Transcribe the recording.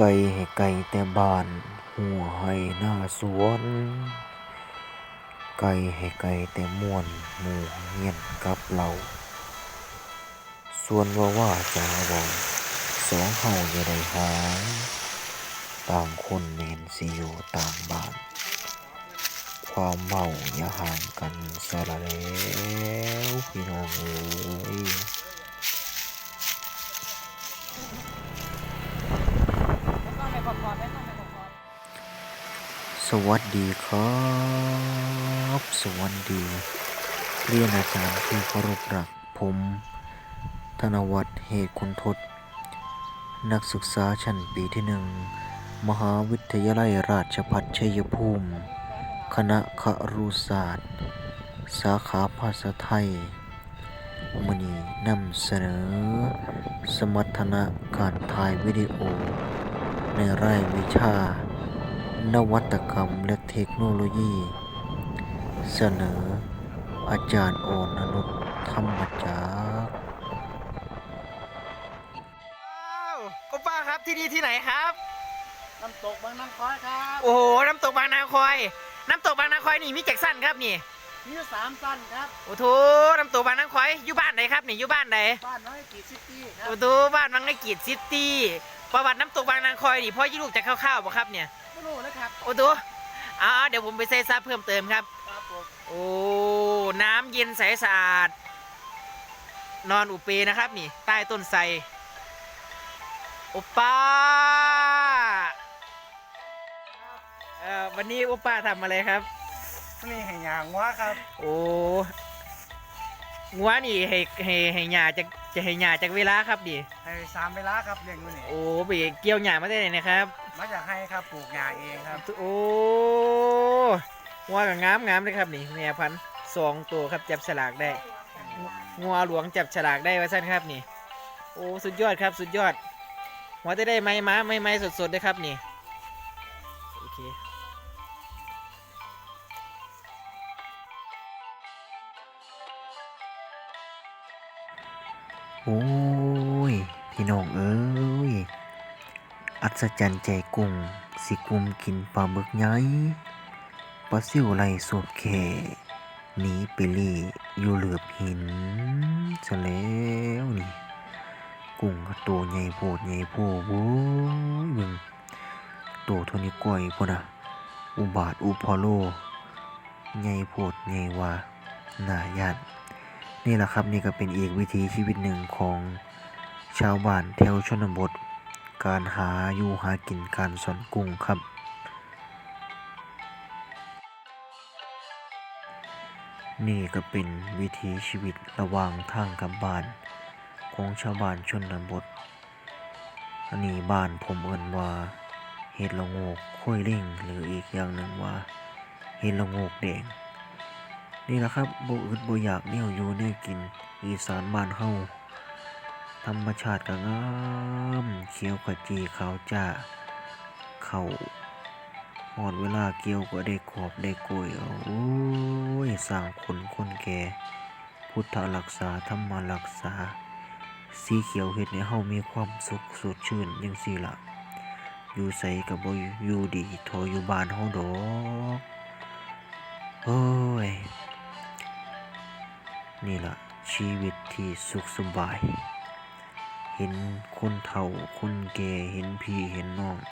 ไก่ให้ไก่แต่บ้าน หัวให้หน้าสวน ไก่ให้ไก่แต่ม่วนหมู่เฮียนกับเราส่วนว่าว่าจาว้าสองเฮาอย่าได้หางต่างคนแม่นสิอยู่ต่างบ้าน ความเว้าอย่าห่างกันซะละแล้วพี่น้องเอ้ย สวัสดีครับ สวัสดีเรียนอาจารย์ที่เคารพรักผม ธนวัฒน์เหตุคุณทศ นักศึกษาชั้นปีที่หนึ่ง มหาวิทยาลัยราชภัฏชัยภูมิ คณะครุศาสตร์ สาขาภาษาไทยมนีนำเสนอ สมรรถนะการถ่ายวิดีโอ ในรายวิชา นวัตกรรมและเทคโนโลยี เสนอ อาจารย์โอนอนุชธรรมจักรว้าวคุณป้าครับที่นี่ที่ไหนครับ น้ำตกบางนางคอยครับโอ้โหน้ำตกบางนาคอย น้ำตกบางนาคอยนี่มีแจ็คสันครับนี่มีอยู่สามสั้นครับ โอ้โหน้ำตกบางนาคอยอยู่บ้านไหนครับนี่อยู่บ้านไหนบ้านน้อยกีซิตี้ครับโอ้โหบ้านบางนากีดซิตี้ประวัติน้ำตกบางนาคอยนี่พ่อยี่ลูกจะคร่าวๆบ่ครับเนี่ย ไม่รู้นะครับ โอ้โหอ่าเดี๋ยวผมไปเซซับเพิ่มเติมครับ ครับผมโอ้ น้ำเย็นใสสะอาด นอนอุเปนะครับนี่ ใต้ต้นไทรโอป้าเอ่อวันนี้โอป้าทำอะไรครับ นี่ให้ยางวะครับ โอ้งัวนี่ให้ให้ให้หญ้าจะ จะให้หญ้าจากเวลาครับดิให้สามเวลาครับเลี้ยงอยู่นี่โอ้ไปเกี่ยวหญ้ามาได้เลยนะครับ มาจากให้ครับปลูกหญ้าเองครับ โอ้งัวกับงามงามเลยครับนี่แม่พันธุ์สองตัวครับจับฉลากได้งัวหลวงจับฉลากได้ว่าสั้นครับนี่ โอ้สุดยอดครับสุดยอดหัวจะได้ไม้ม้าไม้ไม้สดๆด้วยครับนี่ โอ้ย พี่น้องเอ้ย อัศจรรย์ใจกุ้งสิกุมกินปลาหมึกใหญ่ปลาซิวไหลสวบแข่หนีไปลี่อยู่เหลือบหินซะแล้วนี่ กุ้งก็ตัวใหญ่โพดใหญ่โพดโว้ยเบิ่งตัวเท่านี้ก้อยพุ่นน่ะอุบาทอุพอโลใหญ่โพดใหญ่ว่าหน้าย่าน นี่แหละครับนี่ก็เป็นอีกวิถีชีวิตหนึ่งของชาวบ้านแถวชนบท การหาอยู่หากินการสอนกุ้งครับนี่ก็เป็นวิถีชีวิตระหว่างทางกับบ้าน ของชาวบ้านชนบท อันนี้บ้านผมเอิ้นว่าเห็ดละโงกข้อยเล่งหรืออีกอย่างหนึ่งว่าเห็ดละโงกแดง นี่แหละครับบ่อึดบ่อยากแนวอยู่แนวกิน อีสานบ้านเฮาธรรมชาติก็งามเขียวขจีขาวจ้าเขาหอดเวลาเกี่ยวก็ได้ขอบได้โกยเอาโอ้ยสร้างคนคนแก่พุทธรักษาธรรมรักษา สีเขียวเฮ็ดให้เฮามีความสุขสดชื่นจังซี่ล่ะอยู่ไสก็บ่อยู่ดีทออยู่บ้านเฮาดอก โอ้ย นี่ละชีวิตที่สุขสบาย เห็นคนเฒ่าคนแก่เห็นพี่เห็นน้อง